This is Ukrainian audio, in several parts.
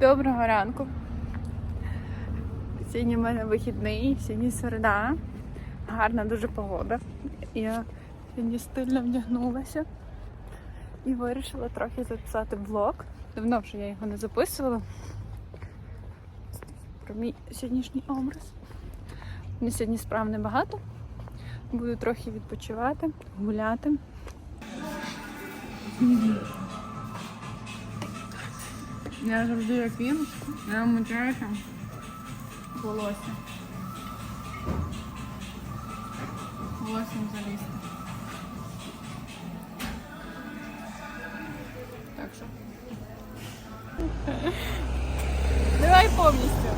Доброго ранку. Сьогодні в мене вихідний, сьогодні середа. Гарна дуже погода. Я сьогодні стильно вдягнулася і вирішила трохи записати влог. Давно вже я його не записувала. Про мій сьогоднішній образ. Мені сьогодні справ небагато. Буду трохи відпочивати, гуляти. Я завжди як він, я вмочаюся в волосся. Волоссям залізти. Так що. Давай повністю.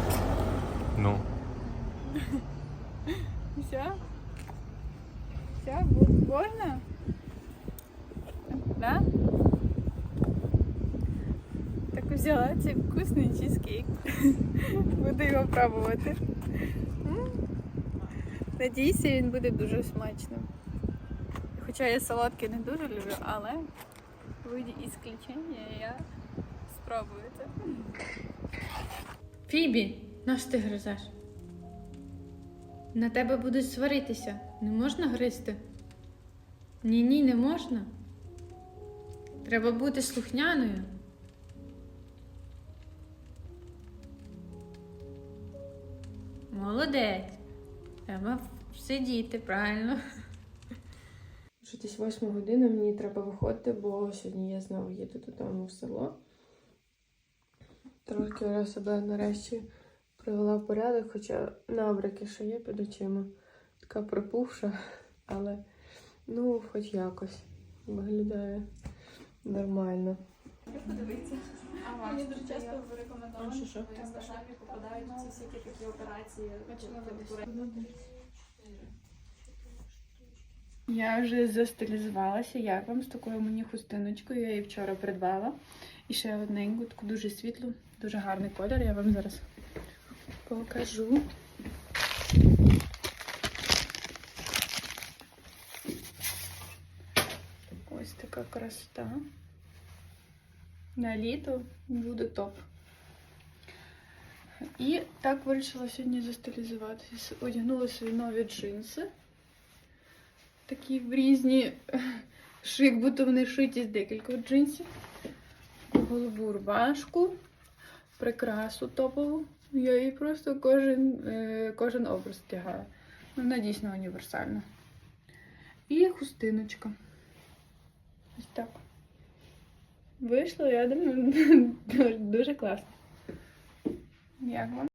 Ну, Все? Все, бу- Взяла цей вкусний чизкейк. Буду його пробувати. Надіюся, він буде дуже смачним. Хоча я солодкий не дуже люблю, але виді ісключення я спробую це. Фібі, наш ти гризеш? На тебе будуть сваритися. Не можна гризти? Ні, ні, не можна. Треба бути слухняною. Молодець. Треба сидіти, правильно. Вже десь 8 година мені треба виходити, бо сьогодні я знову їду додому в село. Трошки я себе нарешті привела в порядок, хоча набряки ще є під очима. Така припухша, але ну, хоч якось виглядає нормально. Мені дуже часто рекомендовано, Що, що? в інстаграмі попадають ці всякі такі операції. Я вже застилізувалася. Як вам з такою мені хустиночкою? Я її вчора придбала. І ще одненьку, таку дуже світлу, дуже гарний колір. Я вам зараз покажу. Ось така красота. На літо буде топ. І так вирішила сьогодні застилізуватися. Одягнула свої нові джинси. Такі в різні шик, будто вони шиті з декількох джинсів. Голубу рубашку, прикрасу топову. Я її просто кожен, е, кожен образ втягаю. Вона дійсно універсальна. І хустиночка. Ось так. Вийшло, я думаю, дуже, класно. Як вам?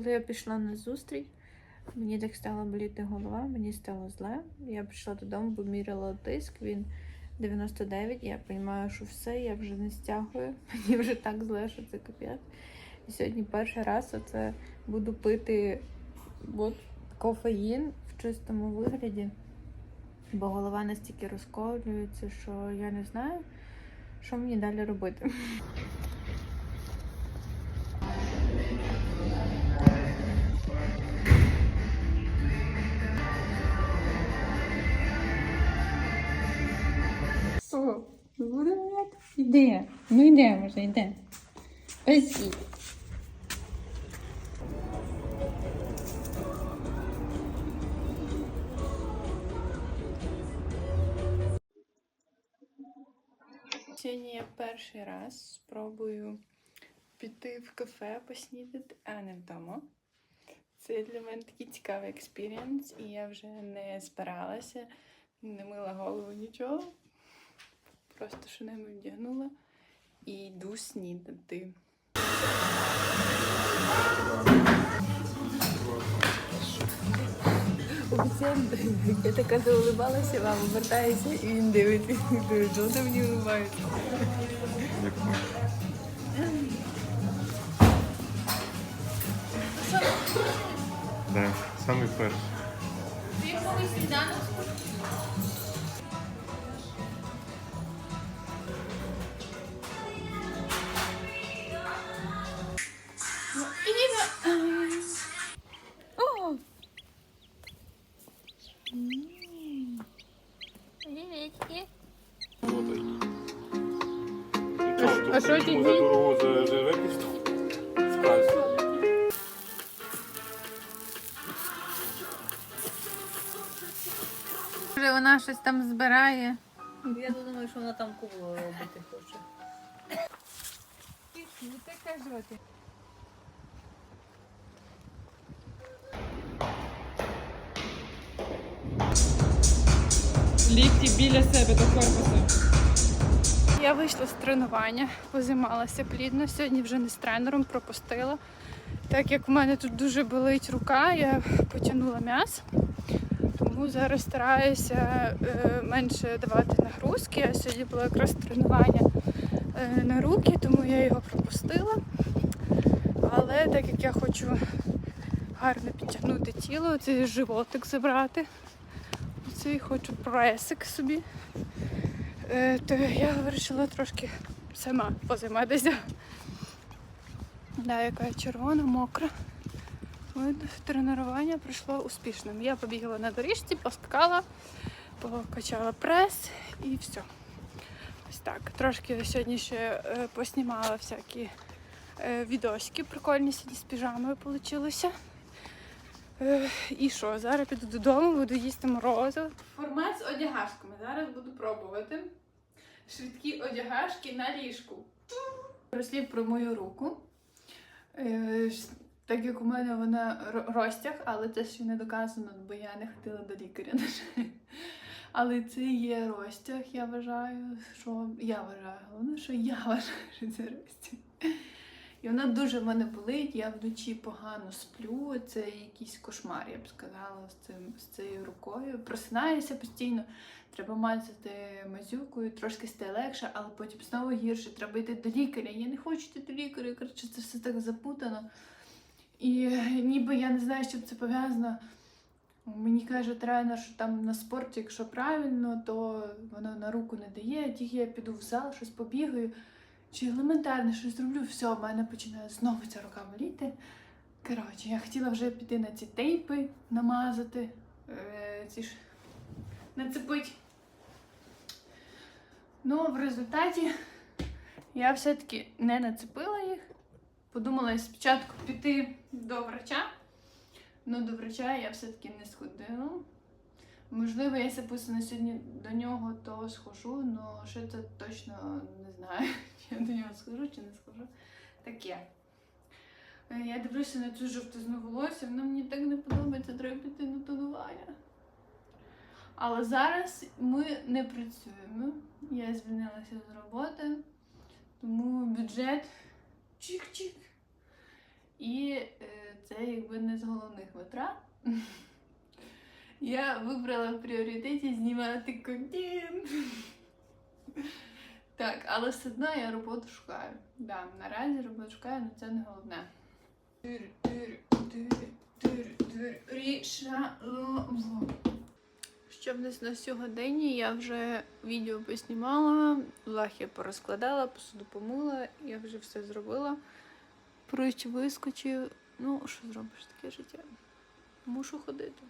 Коли я пішла на зустріч, мені так стала боліти голова, мені стало зле. Я прийшла додому, поміряла тиск, він 99. Я розумію, що все, я вже не стягую. Мені вже так зле, що це капець. І сьогодні перший раз оце буду пити от, кофеїн в чистому вигляді, бо голова настільки розколюється, що я не знаю, що мені далі робити. Іде. Ну йде вже, йде. Ось. Сьогодні я перший раз спробую піти в кафе поснідати, а не вдома. Це для мене такий цікавий експірієнс, і я вже не збиралася, не мила голову нічого. Просто шинами вдягнула і йду снідати. Офіціант, я така заулибалася вам, обертаюся і він дивиться. Ти мені. Що Да, самий перший. Фірмовий сніданок. Привітки. А що ті дні? дорогу за за випусту. Вона щось там збирає. Я думаю, що вона там кубу робити хоче. Лікті біля себе до корпусу. Я вийшла з тренування, позаймалася плідно. Сьогодні вже не з тренером, пропустила. Так як у мене тут дуже болить рука, я потягнула м'ясо. Тому зараз стараюся е, менше давати нагрузки. А сьогодні було якраз тренування е, на руки, тому я його пропустила. Але так як я хочу гарно підтягнути тіло, цей животик забрати, цей хочу пресик собі. Е, то я вирішила трошки сама позайматися. Да, яка червона, мокра. Тренування пройшло успішним. Я побігала на доріжці, поскакала, покачала прес і все. Ось так. Трошки сьогодні ще е, поснімала всякі е, відосики прикольні сьогодні з піжамою вийшло. Е, І що, зараз піду додому, буду їсти морозиво. Формат з одягашками. Зараз буду пробувати. Швидкі одягашки на ліжку. Розслів про мою руку. Е, Так як у мене вона розтяг, але це ще не доказано, бо я не ходила до лікаря. Але це є розтяг, я вважаю, що я вважаю. Головне, що я вважаю, що це розтяг. І вона дуже в мене болить, я вночі погано сплю. Це якийсь кошмар, я б сказала, з цим з цією рукою. Просинаюся постійно, треба мазати мазюкою, трошки стає легше, але потім знову гірше, треба йти до лікаря. Я не хочу йти до лікаря, коротше, це все так запутано. І ніби я не знаю, з чим це пов'язано. Мені каже тренер, що там на спорті, якщо правильно, то воно на руку не дає. Тільки я піду в зал, щось побігаю. Чи елементарно щось зроблю, все, в мене починає знову ця рука боліти. Коротше, я хотіла вже піти на ці тейпи намазати, е, ці ж нацепить. Ну, в результаті я все-таки не нацепила їх. Подумала спочатку піти до врача. Ну, до врача я все-таки не сходила. Можливо, я записана сьогодні до нього, то схожу, але ще це точно не знаю, чи я до нього схожу чи не схожу. Таке. Я дивлюся на цю жовтизну волосся, воно мені так не подобається, треба піти на тонування. Але зараз ми не працюємо. Я звільнилася з роботи, тому бюджет чик-чик. І е, це якби не з головних витрат. Я вибрала в пріоритеті знімати контент. Так, але все одно я роботу шукаю. Да, наразі роботу шукаю, але це не головне. Що в нас на сьогодні? Я вже відео поснімала, лахи порозкладала, посуду помила, я вже все зробила. Прич вискочив. Ну, що зробиш таке життя? Мушу ходити.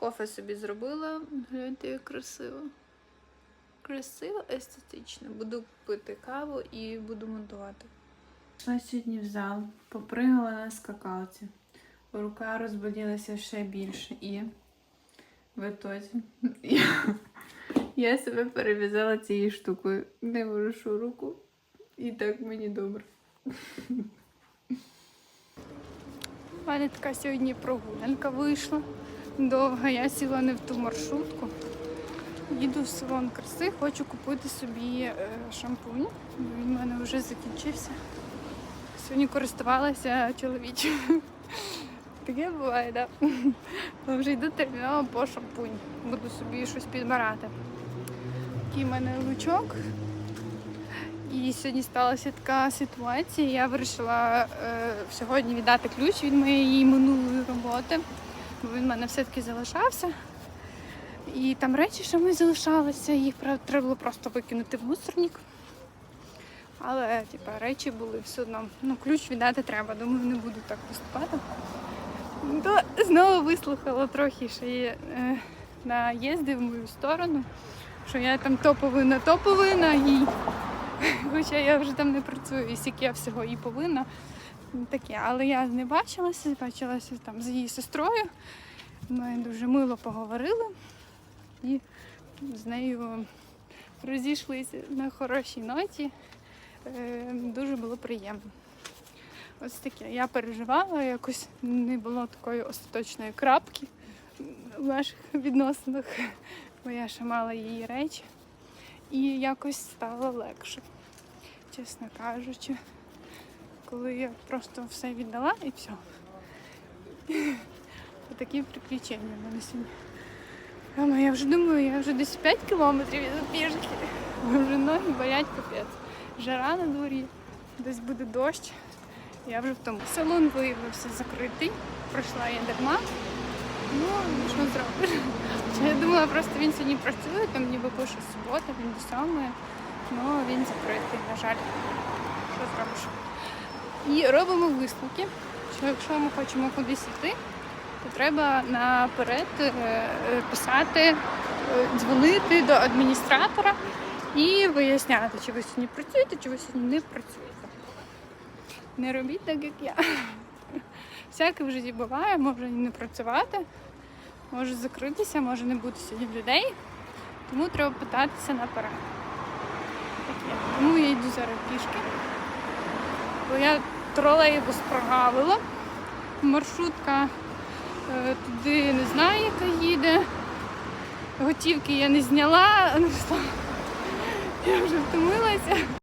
Кофе собі зробила. Гляньте, як красиво. Красиво, естетично. Буду пити каву і буду монтувати. Пішла сьогодні в зал, попригала на скакалці. Рука розболілася ще більше і в ітозі я, я себе перев'язала цією штукою. Не вирушу руку. І так мені добре. У мене така сьогодні прогулянка вийшла. Довга, я сіла не в ту маршрутку. Їду в салон краси, хочу купити собі е, шампунь. бо Він в мене вже закінчився. Сьогодні користувалася чоловічим. Таке буває, так? Да? Вже йду терміново по шампунь. Буду собі щось підбирати. Такий в мене лучок. І сьогодні сталася така ситуація. Я вирішила е, сьогодні віддати ключ від моєї минулої роботи, бо він в мене все-таки залишався. І там речі, що ми залишалися, їх треба було просто викинути в мусорник. Але типа, речі були все одно. Ну, ключ віддати треба, думаю, не буду так поступати. То знову вислухала трохи, що є е, наїзди в мою сторону, що я там то повинна, то повинна їй. Хоча я вже там не працюю, і скільки я всього і повинна. Таке. Але я не бачилася, бачилася там з її сестрою. Ми дуже мило поговорили і з нею розійшлися на хорошій ноті. Е, Дуже було приємно. Ось таке. Я переживала, якось не було такої остаточної крапки в наших відносинах, бо я ще мала її речі. І якось стало легше, чесно кажучи, коли я просто все віддала і все. Такі приключення в мене сьогодні. Мама, я вже думаю, я вже десь 5 кілометрів іду пішки. Вже ноги болять капець. Жара на дворі, десь буде дощ. Я вже в тому. Салон виявився закритий, пройшла я дарма. Ну, що зробиш? Я думала, просто він сьогодні працює, там ніби пише субота, він до самої, але він закритий, на жаль. Що зробиш? І робимо висновки, що якщо ми хочемо кудись йти, то треба наперед е, е, писати, е, дзвонити до адміністратора і виясняти, чи ви сьогодні працюєте, чи ви сьогодні не працюєте. Не робіть так, як я. Всяке в житті буває, може і не працювати, може закритися, може не бути сьогодні людей. Тому треба питатися наперед. Таке. Тому я йду зараз пішки. Бо я тролейбус прогавила. Маршрутка е, туди не знаю, яка їде. Готівки я не зняла. Я вже втомилася.